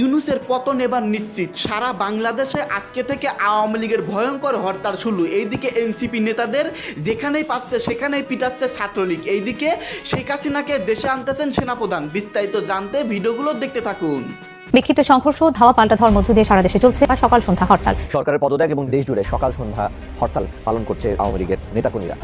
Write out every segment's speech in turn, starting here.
ইউনুসের পতন এবার নিশ্চিত। সারা বাংলাদেশে আজকে থেকে আওয়ামী লীগের ভয়ঙ্কর হরতাল শুরু। এইদিকে এনসিপি নেতাদের যেখানেই পাচ্ছে সেখানেই পিটাচ্ছে ছাত্রলীগ। এইদিকে শেখ হাসিনাকে দেশে আনতেছেন সেনাপ্রধান। বিস্তারিত জানতে ভিডিওগুলো দেখতে থাকুন। বিক্ষিপ্ত সংঘর্ষ ধাওয়া পাল্টা ধাওয়ার মধ্য দিয়ে সারা দেশে চলছে আর সকাল সন্ধ্যা হরতাল। সরকারের পদত্যাগ এবং দেশ জুড়ে সকাল সন্ধ্যা হরতাল পালন করছে আওয়ামী লীগের নেতাকর্মীরা।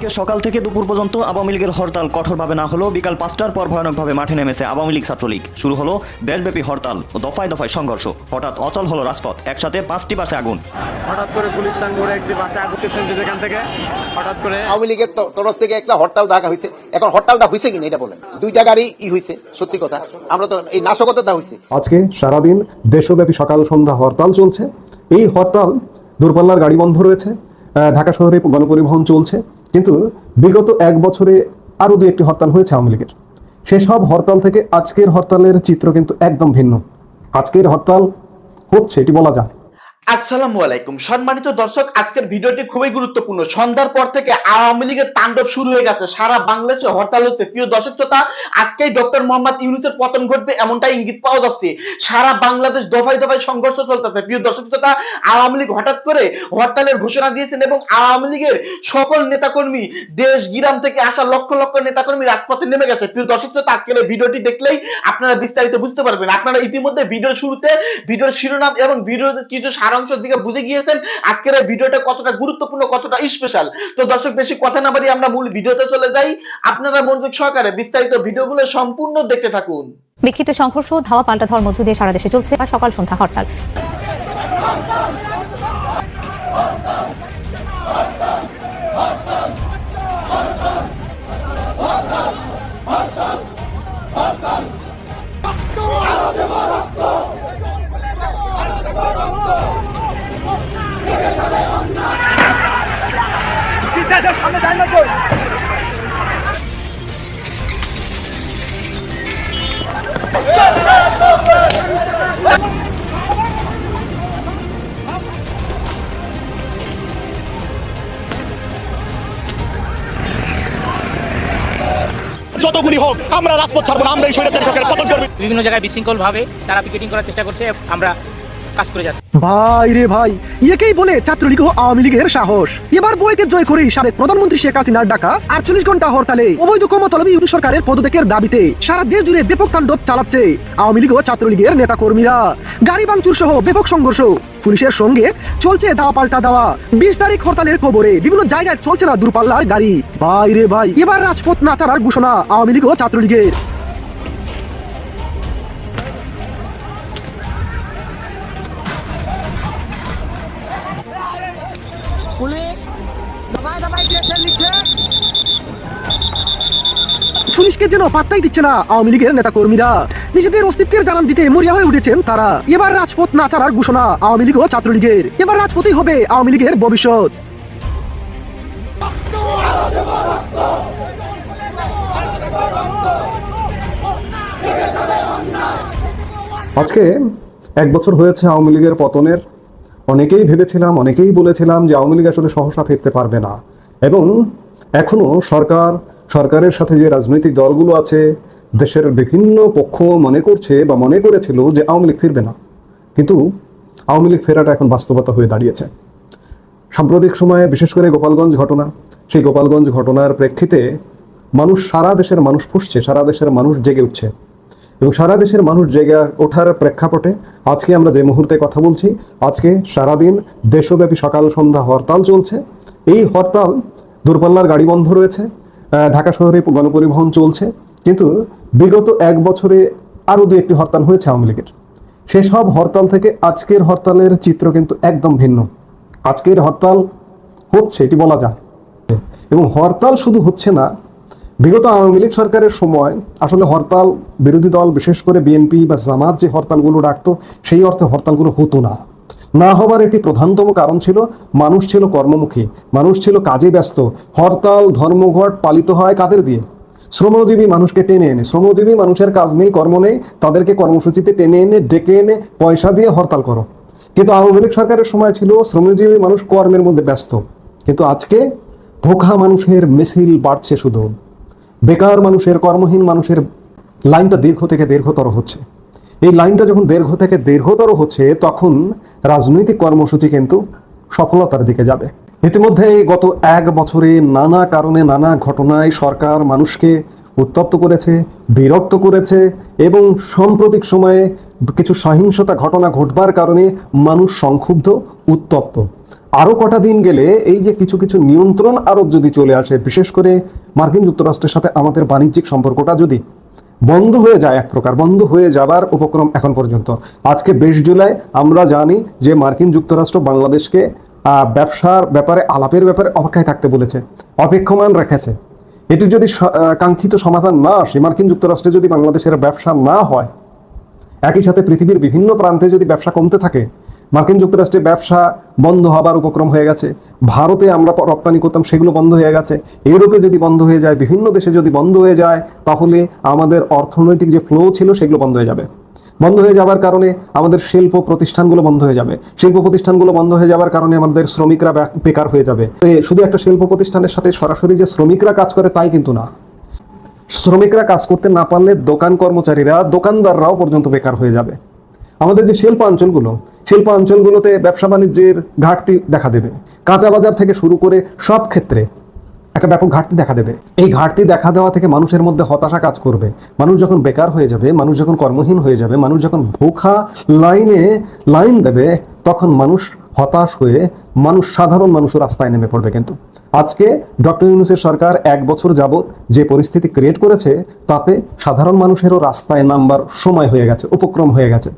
আজকে সকাল থেকে দুপুর পর্যন্ত আওয়ামী লীগের হরতাল কঠোরভাবে না হলেও বিকাল পাঁচটার পর ভয়ানকভাবে মাঠে নেমেছে আওয়ামী লীগ ছাত্রলীগ। শুরু হলো দেশব্যাপী হরতাল ও দফায় দফায় সংঘর্ষ। হঠাৎ অচল হলো রাজপথ। একসাথে পাঁচটি বাসে আগুন। হঠাৎ করে পুলিশ করে একটি বাসে আগুতে শুনছে যেখান থেকে? হঠাৎ করে আওয়ামী লীগের তরফ থেকে একটা হরতাল ডাকা হয়েছে এখন হরতালটা হয়েছে কিনা এটা বলেন। দুইটা গাড়ি ই হয়েছে সত্যি কথা। আমরা তো এই নাশকতা হয়েছে আজকে সারাদিন দেশব্যাপী সকাল সন্ধ্যা হরতাল চলছে। এই হরতাল দূরপাল্লার গাড়ি বন্ধ রয়েছে। আহ, ঢাকা শহরে গণপরিবহন চলছে। কিন্তু বিগত এক বছরে আরও দু একটি হরতাল হয়েছে আওয়ামী লীগের। সেসব হরতাল থেকে আজকের হরতালের চিত্র কিন্তু একদম ভিন্ন। আজকের হরতাল হচ্ছে, এটি বলা যায়। আসসালামু আলাইকুম। সম্মানিত দর্শক, আজকের ভিডিওটি খুবই গুরুত্বপূর্ণ। সন্ধ্যার পর থেকে আওয়ামী লীগের তাণ্ডব শুরু হয়ে গেছে। সারা বাংলাদেশে হরতাল হচ্ছে। প্রিয় দর্শক শ্রোতা, আজকেই ডক্টর মোহাম্মদ ইউনুসের পতন ঘটবে এমনটা ইঙ্গিত পাওয়া যাচ্ছে। সারা বাংলাদেশ দফায় দফায় সংঘর্ষ চলতেছে। প্রিয় দর্শক শ্রোতা, আওয়ামী লীগ হঠাৎ করে হরতালের ঘোষণা দিয়েছেন এবং আওয়ামী লীগের সকল নেতাকর্মী দেশ গিরাম থেকে আসা লক্ষ লক্ষ নেতাকর্মী রাজপথে নেমে গেছে। প্রিয় দর্শক শ্রোতা, আজকের এই ভিডিওটি দেখলেই আপনারা বিস্তারিত বুঝতে পারবেন। আপনারা ইতিমধ্যে ভিডিওর শুরুতে, ভিডিওর শিরোনাম এবং ভিডিওর কিছু সারাংশের দিকে বুঝে গিয়েছেন আজকের এই ভিডিওটা কতটা গুরুত্বপূর্ণ কতটা স্পেশাল তো দর্শক বেশি কথা না বাড়িয়ে আমরা মূল ভিডিওতে চলে যাই আপনারা মনোযোগ সহকারে বিস্তারিত ভিডিওগুলো সম্পূর্ণ দেখতে থাকুন বিক্ষিপ্ত সংঘর্ষ ধাওয়া পাল্টা ধাওয়ার মধ্য দিয়ে সারা দেশে চলছে সকাল সন্ধ্যা হরতাল যতগুলি হোক আমরা রাজপথ ছাড়বো না আমরা এই সরকারের পতন করব। বিভিন্ন জায়গায় বিশৃঙ্খল ভাবে তারা পিকেটিং করার চেষ্টা করছে আমরা কাজ করে যাচ্ছি। ভাই রে ভাই, একেই বলে ছাত্রলীগ আওয়ামী লীগের সাহস। এবার বইকে জয় করেই সাবেক প্রধানমন্ত্রী শেখ হাসিনার ডাকা আটচল্লিশ ঘণ্টা হরতালে অবৈধ কর্মতলবী ইউনি সরকারের পদত্যাগের দাবিতে সারা দেশ জুড়ে ব্যাপক তাণ্ডব চালাচ্ছে আওয়ামী লীগ ও ছাত্রলীগের নেতা কর্মীরা গাড়ি ভাঙচুর সহ ব্যাপক সংঘর্ষ, পুলিশের সঙ্গে চলছে দাওয়া পাল্টা দাওয়া বিশ তারিখ হরতালের খবরে বিভিন্ন জায়গায় চলছে না দূরপাল্লার গাড়ি। ভাই রে ভাই, এবার রাজপথ না ছাড়ার ঘোষণা আওয়ামী লীগ ও ছাত্রলীগের। পুলিশকে যেন পাত্তাই দিচ্ছে না। আওয়ামী লীগের নেতা কর্মীরা নিজেদের অস্তিত্বের জানান দিতে মরিয়া হয়ে উঠেছেন তারা। এবার রাজপথ না ছাড়ার ঘোষণা আওয়ামী লীগ ও ছাত্রলীগের। এবার রাজপথই হবে আওয়ামী লীগের ভবিষ্যৎ। আজকে এক বছর হয়েছে আওয়ামী লীগের পতনের। অনেকেই ভেবেছিলাম, অনেকেই বলেছিলাম যে আওয়ামী লীগ আসলে সহসা ফিরতে পারবে না। এবং এখনও সরকার সরকারের সাথে যে রাজনৈতিক দলগুলো আছে, দেশের বিভিন্ন পক্ষ মনে করছে বা মনে করেছিল যে আওয়ামী লীগ ফিরবে না। কিন্তু আওয়ামী লীগ ফেরাটা এখন বাস্তবতা হয়ে দাঁড়িয়েছে। সাম্প্রতিক সময়ে বিশেষ করে গোপালগঞ্জ ঘটনা, সেই গোপালগঞ্জ ঘটনার প্রেক্ষিতে মানুষ সারা দেশের মানুষ ফুসছে, সারা দেশের মানুষ জেগে উঠছে। এবং সারা দেশের মানুষ জেগে ওঠার প্রেক্ষাপটে আজকে আমরা যে মুহূর্তে কথা বলছি, আজকে সারাদিন দেশব্যাপী সকাল সন্ধ্যা হরতাল চলছে। এই হরতাল দূরপাল্লার গাড়ি বন্ধ রয়েছে ঢাকা শহরে গণপরিবহন চলছে, কিন্তু বিগত এক বছরে আরও দু একটি হরতাল হয়েছে আওয়ামী লীগের। সেসব হরতাল থেকে আজকের হরতালের চিত্র কিন্তু একদম ভিন্ন। আজকের হরতাল হচ্ছে, এটি বলা যায়। এবং হরতাল শুধু হচ্ছে না, বিগত আওয়ামী লীগ সরকারের সময় আসলে হরতাল বিরোধী দল, বিশেষ করে বিএনপি বা জামাত যে হরতালগুলো ডাকতো, সেই অর্থে হরতালগুলো হতো না। না হবার একটি প্রধানতম কারণ ছিল মানুষ ছিল কর্মমুখী, মানুষ ছিল কাজে ব্যস্ত, হরতাল, ধর্মঘট পালিত হয় কাদের দিয়ে? শ্রমজীবী মানুষকে টেনে এনে, শ্রমজীবী মানুষের কাজ নেই, কর্ম নেই, তাদেরকে কর্মসূচিতে টেনে এনে, ডেকে এনে, পয়সা দিয়ে হরতাল করো। কিন্তু আওয়ামী লীগ সরকারের সময় ছিল শ্রমজীবী মানুষ কর্মের মধ্যে ব্যস্ত। কিন্তু আজকে ভোখা মানুষের মিছিল বাড়ছে শুধু। বেকার মানুষের, কর্মহীন মানুষের লাইনটা দীর্ঘ থেকে দীর্ঘতর হচ্ছে। এই লাইনটা যখন দীর্ঘ থেকে দীর্ঘতর হচ্ছে, তখন রাজনৈতিক কর্মসূচি কিন্তু সফলতার দিকে যাবে। ইতিমধ্যে গত এক বছরে নানা কারণে নানা ঘটনায় সরকার মানুষকে উত্তপ্ত করেছে, বিরক্ত করেছে এবং সাম্প্রতিক সময়ে কিছু সহিংসতা ঘটনা ঘটবার কারণে মানুষ সংক্ষুব্ধ, উত্তপ্ত। আরও কটা দিন গেলে এই যে কিছু কিছু নিয়ন্ত্রণ আরোপ যদি চলে আসে, বিশেষ করে মার্কিন যুক্তরাষ্ট্রের সাথে আমাদের বাণিজ্যিক সম্পর্কটা যদি বন্ধ হয়ে যায় এক প্রকার, বন্ধ হয়ে যাবার উপক্রম এখন পর্যন্ত। আজকে বিশ জুলাই, আমরা জানি যে মার্কিন যুক্তরাষ্ট্র বাংলাদেশকে ব্যবসার ব্যাপারে, আলাপের ব্যাপারে অপেক্ষায় থাকতে বলেছে, অপেক্ষমান রেখেছে। এটির যদি কাঙ্ক্ষিত সমাধান না আসে, মার্কিন যুক্তরাষ্ট্রে যদি বাংলাদেশের ব্যবসা না হয়, একই সাথে পৃথিবীর বিভিন্ন প্রান্তে যদি ব্যবসা কমতে থাকে মার্কিন যুক্তরাষ্ট্রে ব্যবসা বন্ধ হবার উপক্রম হয়ে গেছে। ভারতে আমরা রপ্তানি করতাম, সেগুলো বন্ধ হয়ে গেছে। ইউরোপে যদি বন্ধ হয়ে যায়, বিভিন্ন দেশে যদি বন্ধ হয়ে যায়, তাহলে আমাদের অর্থনৈতিক যে ফ্লো ছিল, সেগুলো বন্ধ হয়ে যাবে। বন্ধ হয়ে যাবার কারণে আমাদের শিল্প প্রতিষ্ঠানগুলো বন্ধ হয়ে যাবে। শিল্প প্রতিষ্ঠানগুলো বন্ধ হয়ে যাবার কারণে আমাদের শ্রমিকরা বেকার হয়ে যাবে। শুধু একটা শিল্প প্রতিষ্ঠানের সাথে সরাসরি যে শ্রমিকরা কাজ করে, তাই কিন্তু না। শ্রমিকরা কাজ করতে না পারলে দোকান কর্মচারীরা, দোকানদাররাও পর্যন্ত বেকার হয়ে যাবে। আমাদের যে শিল্প শিল্প অঞ্চলগুলোতে ব্যবসা বাণিজ্যের ঘাটতি দেখা দেবে। কাঁচা বাজার থেকে শুরু করে সব ক্ষেত্রে একটা ব্যাপক ঘাটতি দেখা দেবে। এই ঘাটতি দেখা দেওয়া থেকে মানুষের মধ্যে হতাশা কাজ করবে। মানুষ যখন বেকার হয়ে যাবে, মানুষ যখন কর্মহীন হয়ে যাবে, মানুষ যখন ভোখা লাইনে লাইন দেবে, তখন মানুষ হতাশ হয়ে মানুষ, সাধারণ মানুষও রাস্তায় নেমে পড়বে কিন্তু। আজকে ডক্টর ইউনুসের সরকার এক বছর যাবৎ যে পরিস্থিতি ক্রিয়েট করেছে, তাতে সাধারণ মানুষেরও রাস্তায় নামবার সময় হয়ে গেছে, উপক্রম হয়ে গেছে।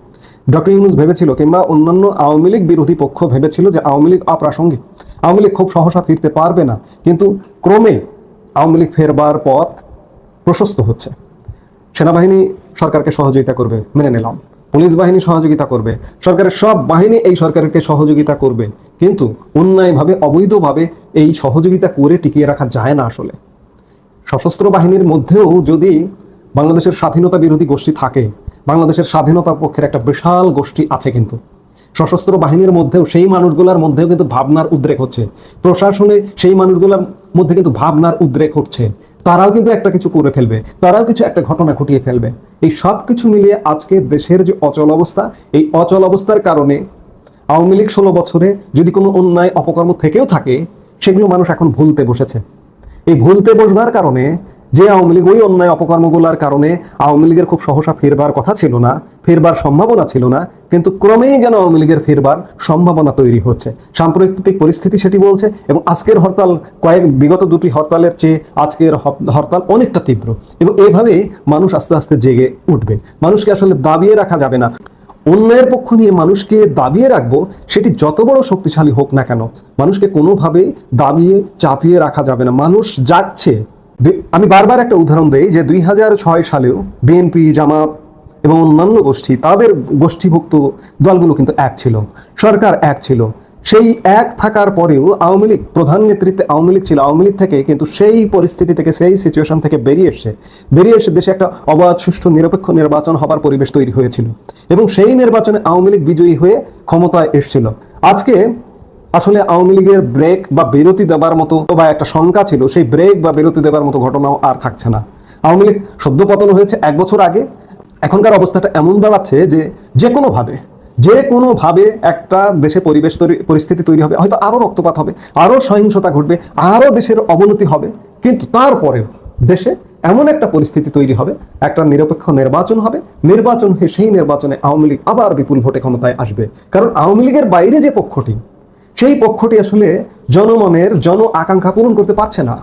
ডক্টর ইউনুস ভেবেছিল কিংবা অন্যান্য আওয়ামী লীগ বিরোধী পক্ষ ভেবেছিল যে আওয়ামী লীগ অপ্রাসঙ্গিক। আওয়ামী লীগ খুব সহসা ফিরতে পারবে না। কিন্তু ক্রমে আওয়ামী লীগ ফেরবার পথ প্রশস্ত হচ্ছে। সেনাবাহিনী সরকারকে সহযোগিতা করবে, মেনে নিলাম। পুলিশ বাহিনী সহযোগিতা করবে। সরকারের সব বাহিনী এই সরকারকে সহযোগিতা করবে। কিন্তু অন্যায়ভাবে, অবৈধভাবে এই সহযোগিতা করে টিকিয়ে রাখা যায় না আসলে। সশস্ত্র বাহিনীর মধ্যেও যদি বাংলাদেশের স্বাধীনতা বিরোধী গোষ্ঠী থাকে বাংলাদেশের স্বাধীনতার পক্ষের একটা বিশাল গোষ্ঠী আছে কিন্তু। সশস্ত্র বাহিনীর মধ্যেও সেই মানুষগুলোর মধ্যেও কিন্তু ভাবনার উদ্রেক হচ্ছে। প্রশাসনে সেই মানুষগুলোর মধ্যে কিন্তু ভাবনার উদ্রেক হচ্ছে। তারাও কিন্তু একটা কিছু করে ফেলবে, তারাও কিছু একটা ঘটনা ঘটিয়ে ফেলবে। এই সব কিছু মিলিয়ে আজকে দেশের যে অচল অবস্থা, এই অচল অবস্থার কারণে আওয়ামী লীগ ষোলো বছরে যদি কোনো অন্যায় অপকর্ম থেকেও থাকে, সেগুলো মানুষ এখন ভুলতে বসেছে। এই ভুলতে বসবার কারণে যে আওয়ামী লীগ ওই অন্যায় অপকর্মগুলোর কারণে আওয়ামী লীগের খুব সহসা ফেরবার কথা ছিল না, ফেরবার সম্ভাবনা ছিল না, কিন্তু ক্রমেই যেন আওয়ামী লীগের ফেরবার সম্ভাবনা তৈরি হচ্ছে। সাম্প্রতিক পরিস্থিতি সেটি বলছে এবং আজকের হরতাল কয়েক, বিগত দুটি হরতালের চেয়ে আজকের হরতাল অনেকটা তীব্র এবং এভাবে মানুষ আস্তে আস্তে জেগে উঠবে। মানুষকে আসলে দাবিয়ে রাখা যাবে না। অন্যায়ের পক্ষ নিয়ে মানুষকে দাবিয়ে রাখব সেটি যত বড় শক্তিশালী হোক না কেন, মানুষকে কোনোভাবেই দাবিয়ে চাপিয়ে রাখা যাবে না। মানুষ যাচ্ছে আমি বারবার একটা উদাহরণ দেই যে দুই হাজার ছয় সালেও বিএনপি, জামাত এবং অন্যান্য গোষ্ঠী, তাদের গোষ্ঠীভুক্ত দলগুলো কিন্তু এক ছিল। সরকার এক ছিল। সেই এক থাকার পরেও আওয়ামী লীগ, প্রধান নেতৃত্বে আওয়ামী লীগ ছিল। আওয়ামী লীগ থেকে কিন্তু সেই পরিস্থিতি থেকে, সেই সিচুয়েশন থেকে বেরিয়ে এসে বেরিয়ে এসে দেশে একটা অবাধ, সুষ্ঠু, নিরপেক্ষ নির্বাচন হবার পরিবেশ তৈরি হয়েছিল। এবং সেই নির্বাচনে আওয়ামী লীগ বিজয়ী হয়ে ক্ষমতায় এসেছিল। আজকে আসলে আওয়ামী লীগের ব্রেক বা বিরতি দেবার মতো বা একটা শঙ্কা ছিল, সেই ব্রেক বা বিরতি দেবার মতো ঘটনাও আর থাকছে না। আওয়ামী লীগ সদ্য পতন হয়েছে এক বছর আগে। এখনকার অবস্থাটা এমন দাঁড়াচ্ছে যে যে কোনোভাবে যে কোনোভাবে একটা দেশে পরিবেশ তৈরি, পরিস্থিতি তৈরি হবে, হয়তো আরও রক্তপাত হবে আরও সহিংসতা ঘটবে আরও দেশের অবনতি হবে, কিন্তু তারপরেও দেশে এমন একটা পরিস্থিতি তৈরি হবে, একটা নিরপেক্ষ নির্বাচন হবে, নির্বাচন হয়ে সেই নির্বাচনে আওয়ামী লীগ আবার বিপুল ভোটে ক্ষমতায় আসবে। কারণ আওয়ামী লীগের বাইরে যে পক্ষটি সেই পক্ষটি আসলে জনমনের জন আকাঙ্ক্ষা পূরণ করতে পারছে না।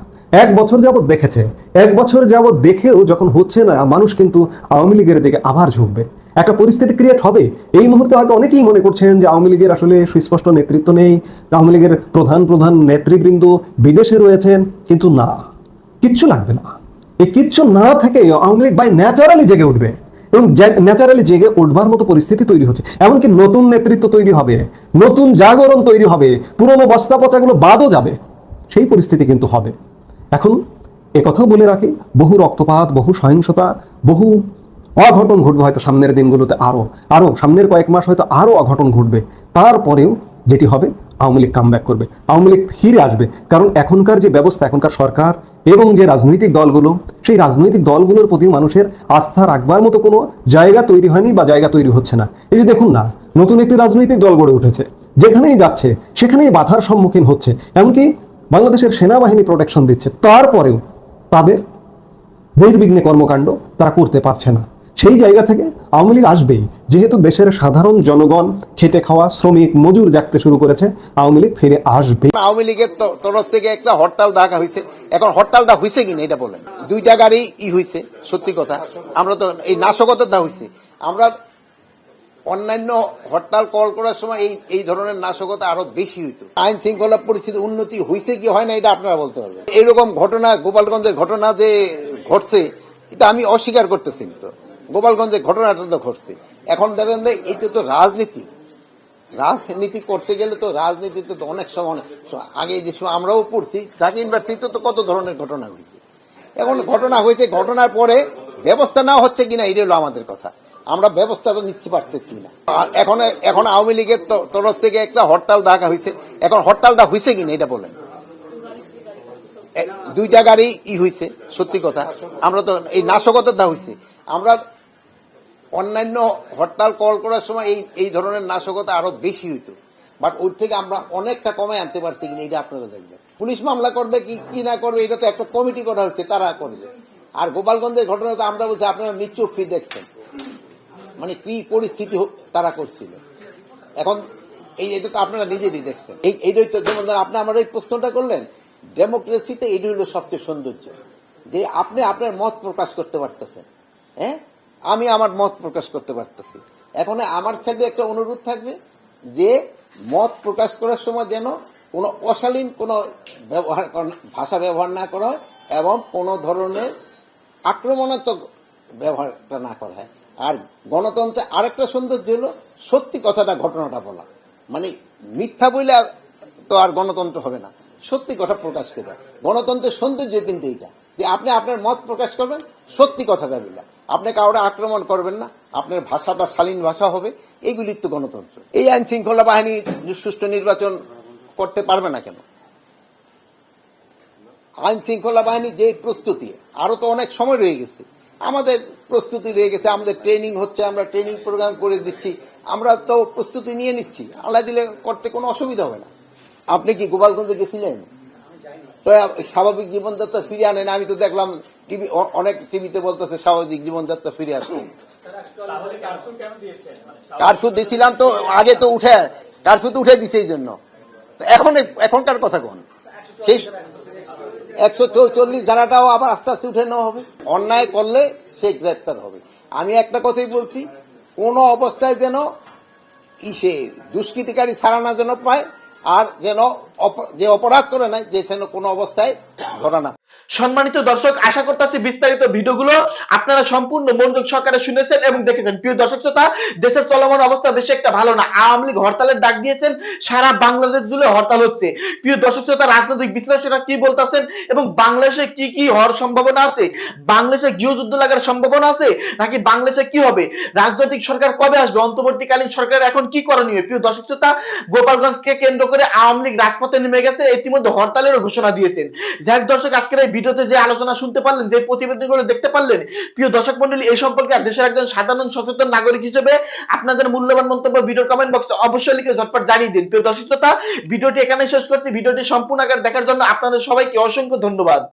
এক বছর যাবত দেখেছে। এক বছর যাবত দেখেও যখন হচ্ছে না, মানুষ কিন্তু আওয়ামী লীগের দিকে আবার ঝুঁকবে। একটা পরিস্থিতি ক্রিয়েট হবে। এই মুহূর্তে হয়তো অনেকেই মনে করছেন যে আওয়ামী লীগের আসলে সুস্পষ্ট নেতৃত্ব নেই। আওয়ামী লীগের প্রধান প্রধান নেতৃবৃন্দ বিদেশে রয়েছেন। কিন্তু না, কিচ্ছু লাগবে না। এই কিচ্ছু না থেকে আওয়ামী লীগ বাই ন্যাচারালি জেগে উঠবে। এবং ন্যাচারালি জেগে উঠবার মতো পরিস্থিতি তৈরি হচ্ছে। এমনকি নতুন নেতৃত্ব তৈরি হবে, নতুন জাগরণ তৈরি হবে, পুরনো বস্তা পচাগুলো বাদও যাবে, সেই পরিস্থিতি কিন্তু হবে। এখন একথাও বলে রাখি, বহু রক্তপাত, বহু সহিংসতা, বহু অঘটন ঘটবে হয়তো সামনের দিনগুলোতে আরও আরও সামনের কয়েক মাস হয়তো আরও অঘটন ঘটবে। তারপরেও যেটি হবে, আওয়ামী লীগ কামব্যাক করবে। আওয়ামী লীগ ফিরে আসবে। কারণ এখনকার যে ব্যবস্থা, এখনকার সরকার এবং যে রাজনৈতিক দলগুলো সেই রাজনৈতিক দলগুলোর প্রতি মানুষের আস্থা রাখবার মতো কোনো জায়গা তৈরি হয়নি বা জায়গা তৈরি হচ্ছে না। এই যে দেখুন না, নতুন একটি রাজনৈতিক দল গড়ে উঠেছে। যেখানেই যাচ্ছে, সেখানেই বাধার সম্মুখীন হচ্ছে। এমনকি বাংলাদেশের সেনাবাহিনী প্রোটেকশন দিচ্ছে। তারপরেও তাদের নির্বিঘ্নে কর্মকাণ্ড তারা করতে পারছে না। সেই জায়গা থেকে আওয়ামী লীগ আসবেই। যেহেতু দেশের সাধারণ জনগণ, খেটে খাওয়া শ্রমিক, মজুর জাগতে শুরু করেছে, আওয়ামী লীগ ফিরে আসবে আওয়ামী লীগের তরফ থেকে একটা হরতাল ডাকা হয়েছে এখন হরতালটা হয়েছে কিনা এটা বলেন। দুইটা গাড়ি ই হয়েছে সত্যি কথা। আমরা তো এই নাশকতাটা হয়েছে আমরা অন্যান্য হরতাল কল করার সময় এই এই ধরনের নাশকতা আরও বেশি হইতো। আইন শৃঙ্খলা পরিস্থিতি উন্নতি হয়েছে কি হয় না, এটা আপনারা বলতে পারবেন। এরকম ঘটনা, গোপালগঞ্জের ঘটনা যে ঘটছে, এটা আমি অস্বীকার করতেছি তো। গোপালগঞ্জের ঘটনাটা তো ঘটছে। এখন যে এটা তো রাজনীতি। রাজনীতি করতে গেলে তো রাজনীতিতে তো অনেক সময় আগে যে সময় আমরাও পড়ছি ঢাকা ইউনিভার্সিটিতে তো কত ধরনের ঘটনা হয়েছে। এখন ঘটনা হয়েছে, ঘটনার পরে ব্যবস্থা নেওয়া হচ্ছে কিনা এটা হলো আমাদের কথা। আমরা ব্যবস্থা তো নিতে পারছি কিনা। এখন এখন আওয়ামী লীগের তরফ থেকে একটা হরতাল ডাকা হয়েছে। এখন হরতালটা হয়েছে কিনা, এটা বলেন। দুইটা গাড়ি ই হয়েছে, সত্যি কথা। আমরা তো এই নাশকতাটা হয়েছে। আমরা অন্যান্য হরতাল কল করার সময় এই এই ধরনের নাশকতা আরও বেশি হইতো। বাট ওর থেকে আমরা অনেকটা কমে আনতে পারছি কিনা এটা আপনারা দেখবেন। পুলিশ মামলা করবে কি কি না করবে, এটা তো একটা কমিটি করা হচ্ছে তারা করবে। আর গোপালগঞ্জের ঘটনা তো আমরা বলছি, আপনারা নিশ্চয় ফি দেখছেন। মানে কি পরিস্থিতি তারা করছিল। এখন এই, এটা তো আপনারা নিজেরই দেখছেন। এই, এইটাই তো যেমন ধরেন আপনি আমার এই প্রশ্নটা করলেন, ডেমোক্রেসিতে এটি হলো সবচেয়ে সৌন্দর্য। যে আপনি আপনার মত প্রকাশ করতে পারতেছেন। হ্যাঁ? আমি আমার মত প্রকাশ করতে পারতেছি। এখন আমার ক্ষেত্রে একটা অনুরোধ থাকবে যে, মত প্রকাশ করার সময় যেন কোনো অশালীন কোনো ব্যবহার ভাষা ব্যবহার না করা হয় এবং কোনো ধরনের আক্রমণাত্মক ব্যবহারটা না করা হয়। আর গণতন্ত্রে আরেকটা সৌন্দর্য হলো সত্যি কথাটা ঘটনাটা বলা। মানে মিথ্যা বইলে তো আর গণতন্ত্র হবে না। সত্যি কথা প্রকাশ করে। গণতন্ত্রের সৌন্দর্য কিন্তু এইটা। যে আপনি আপনার মত প্রকাশ করবেন, সত্যি কথাটা বলে আপনি কাউরে আক্রমণ করবেন না, আপনার ভাষাটা শালীন ভাষা হবে এইগুলির তো গণতন্ত্র। এই আইন শৃঙ্খলা বাহিনী সুষ্ঠু নির্বাচন করতে পারবে না কেন? আইন শৃঙ্খলা বাহিনীর যে প্রস্তুতি, আরও তো অনেক সময় রয়ে গেছে। আমাদের প্রস্তুতি রয়ে গেছে, আমাদের ট্রেনিং হচ্ছে, আমরা ট্রেনিং প্রোগ্রাম করে দিচ্ছি, আমরা তো প্রস্তুতি নিয়ে নিচ্ছি, আল্লাহ দিলে করতে কোনো অসুবিধা হবে না। আপনি কি গোপালগঞ্জে গেছিলেন? তো স্বাভাবিক জীবনযাত্রা ফিরে আনেন, আমি তো দেখলাম টিভি অনেক টিভিতে বলতেছে স্বাভাবিক জীবনযাত্রা ফিরে আসছে। কারফিউ দিয়েছিলাম তো আগে তো উঠে কারফিউ তো উঠে দিছে এই জন্য। এখন এখনকার কথা কোন? সেই একশো চল্লিশ ধারাটাও আবার আস্তে আস্তে উঠে নেওয়া হবে। অন্যায় করলে সে গ্রেপ্তার হবে। আমি একটা কথাই বলছি কোন অবস্থায় যেন ইসে দুষ্কৃতিকারী ছাড়া না যেন পায় আর যেন যে অপরাধ করে নাই যে যেন কোনো অবস্থায় ধরা না সম্মানিত দর্শক, আশা করতেছি বিস্তারিত ভিডিওগুলো আপনারা সম্পূর্ণ মনোযোগ সহকারে শুনেছেন এবং দেখেছেন। প্রিয় দর্শক শ্রোতা, দেশের চলমান অবস্থা বেশি একটা ভালো না। আওয়ামী লীগ হরতালের ডাক দিয়েছেন, সারা বাংলাদেশ জুড়ে হরতাল হচ্ছে। প্রিয় দর্শক শ্রোতা, রাজনৈতিক বিশ্লেষকরা কি বলতেছেন এবং বাংলাদেশে কি কি হওয়ার সম্ভাবনা আছে? বাংলাদেশে গৃহযুদ্ধ লাগার সম্ভাবনা আছে নাকি বাংলাদেশে কি হবে? রাজনৈতিক সরকার কবে আসবে? অন্তর্বর্তীকালীন সরকার এখন কি করণীয়? প্রিয় দর্শক শ্রোতা, গোপালগঞ্জকে কেন্দ্র করে আওয়ামী লীগ রাজপথে নেমে গেছে, ইতিমধ্যে হরতালেরও ঘোষণা দিয়েছেন। যাক দর্শক, আজকের এই ভিডিওতে যে আলোচনা শুনতে পারলেন, যে প্রতিবেদনগুলো দেখতে পারলেন, প্রিয় দর্শক মন্ডলী, এই সম্পর্কে দেশের একজন সাধারণ সচেতন নাগরিক হিসেবে আপনাদের মূল্যবান মন্তব্য ভিডিওর কমেন্ট বক্সে অবশ্যই লিখে ঝটপট জানিয়ে দিন। প্রিয় দর্শক ভিডিওটি এখানে শেষ করছি। ভিডিওটি সম্পূর্ণ আকার দেখার জন্য আপনাদের সবাইকে অসংখ্য ধন্যবাদ।